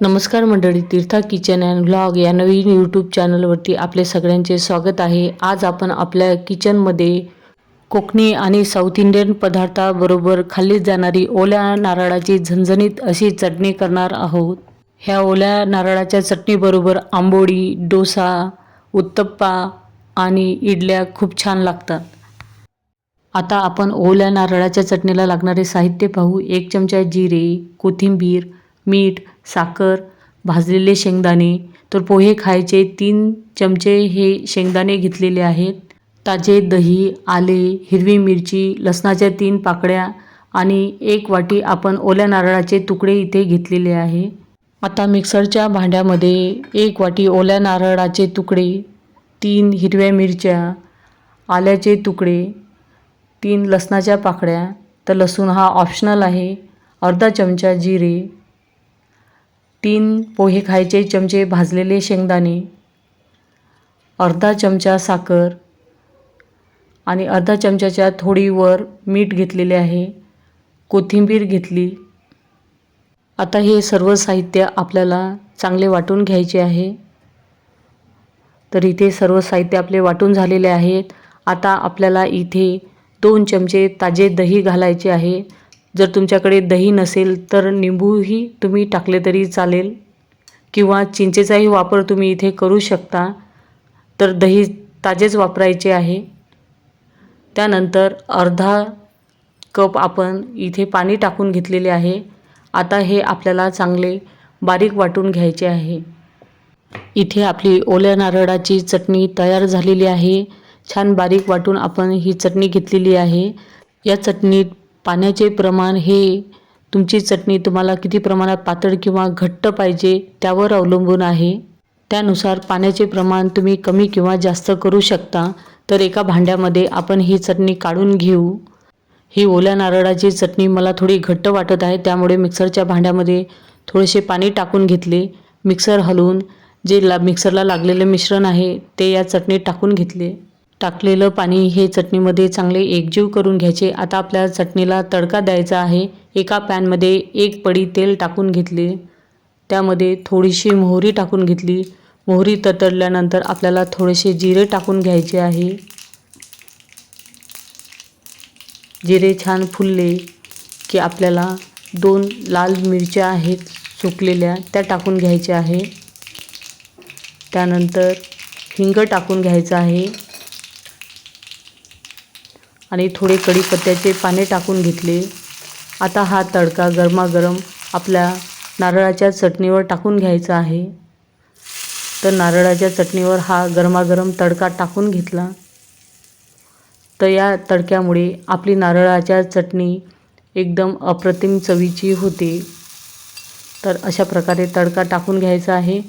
नमस्कार मंडळी तीर्था kitchen and vlog या नवीन यूट्यूब चॅनलवरती आपले सगळ्यांचे स्वागत आहे. आज आपण आपल्या किचनमध्ये कोकणी आणि साऊथ इंडियन पदार्थाबरोबर खाल्ली जाणारी ओल्या नारळाची झणझणीत अशी चटणी करणार आहोत. ह्या ओल्या नारळाच्या चटणीबरोबर आंबोळी डोसा उत्तप्पा आणि इडल्या खूप छान लागतात. आता आपण ओल्या नारळाच्या चटणीला लागणारे साहित्य पाहू. एक चमचा जिरे कोथिंबीर मीठ साखर भाजलेले शेंगदाणे. तर पोहे खायचे तीन चमचे हे शेंगदाणे घेतलेले आहेत. ताजे दही आले हिरवी मिरची लसणाच्या तीन पाकळ्या आणि एक वाटी आपण ओल्या नारळाचे तुकडे इथे घेतलेले आहे. आता मिक्सरच्या भांड्यामध्ये एक वाटी ओल्या नारळाचे तुकडे तीन हिरव्या मिरच्या आल्याचे तुकडे तीन लसणाच्या पाकळ्या. तर लसूण हा ऑप्शनल आहे. अर्धा चमचा जिरे तीन पोहे खायचे चमचे भाजलेले शेंगदाणे अर्धा चमचा साखर आणि अर्धा चमच्याच्या थोडी वर मीठ घेतलेले आहे. कोथिंबीर घेतली. आता हे सर्व साहित्य आपल्याला चांगले वाटून घ्यायचे आहे. तर इथे सर्व साहित्य आपले वाटून झालेले आहेत. आता आपल्याला इथे दोन चमचे ताजे दही घालायचे आहे. जर तुमच्याकडे दही नसेल तर निंबूही तुम्ही टाकले तरी चालेल. किंवा चिंचेचाही वापर तुम्ही इथे करू शकता. तर दही ताजेच वापरायचे आहे. त्यानंतर अर्धा कप आपण इथे पाणी टाकून घेतलेले आहे. आता हे आपल्याला चांगले बारीक वाटून घ्यायचे आहे. इथे आपली ओल्या नारळाची चटणी तयार झालेली आहे. छान बारीक वाटून आपण ही चटणी घेतलेली आहे. या चटणीत पाण्याचे प्रमाण हे तुमची चटणी तुम्हाला किती प्रमाणात पातळ किंवा घट्ट पाहिजे त्यावर अवलंबून आहे. त्यानुसार पाण्याचे प्रमाण तुम्ही कमी किंवा जास्त करू शकता तर एका भांड्यामध्ये आपण ही चटणी काढून घेऊ. ही ओल्या नारळाची चटणी मला थोडी घट्ट वाटत आहे त्यामुळे मिक्सरच्या भांड्यामध्ये थोडेसे पाणी टाकून घेतले. मिक्सर हलवून जे ला मिक्सरला लागलेले मिश्रण आहे ते या चटणीत टाकून घेतले. टाकलेलं पाणी हे चटणीमध्ये चांगले एकजीव करून घ्यायचे. आता आपल्या चटणीला तडका द्यायचा आहे. एका पॅनमध्ये एक पडी तेल टाकून घेतले. त्यामध्ये थोडीशी मोहरी टाकून घेतली. मोहरी ततडल्यानंतर आपल्याला थोडेसे जिरे टाकून घ्यायचे आहे. जिरे छान फुलले की आपल्याला दोन लाल मिरच्या आहेत सुकलेल्या त्या टाकून घ्यायच्या आहे. त्यानंतर हिंग टाकून घ्यायचं आहे. आणि थोडे कढीपत्त्याचे पाने टाकून घेतले. आता हा तडका गरमागरम आपल्या नारळाच्या चटणीवर टाकून घ्यायचा आहे. तर नारळाच्या चटणीवर हा गरमागरम तडका टाकून घेतला. तर या तडक्यामुळे आपली नारळाच्या चटणी एकदम अप्रतिम चवीची होते. तर अशा प्रकारे तडका टाकून घ्यायचा आहे.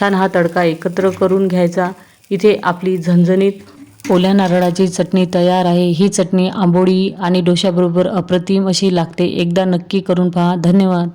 छान हा तडका एकत्र करून घ्यायचा. इथे आपली झणझणीत ओल्या नारळाची चटणी तयार आहे. ही चटणी आंबोळी आणि डोशाबरोबर अप्रतिम अशी लागते. एकदा नक्की करून पहा. धन्यवाद.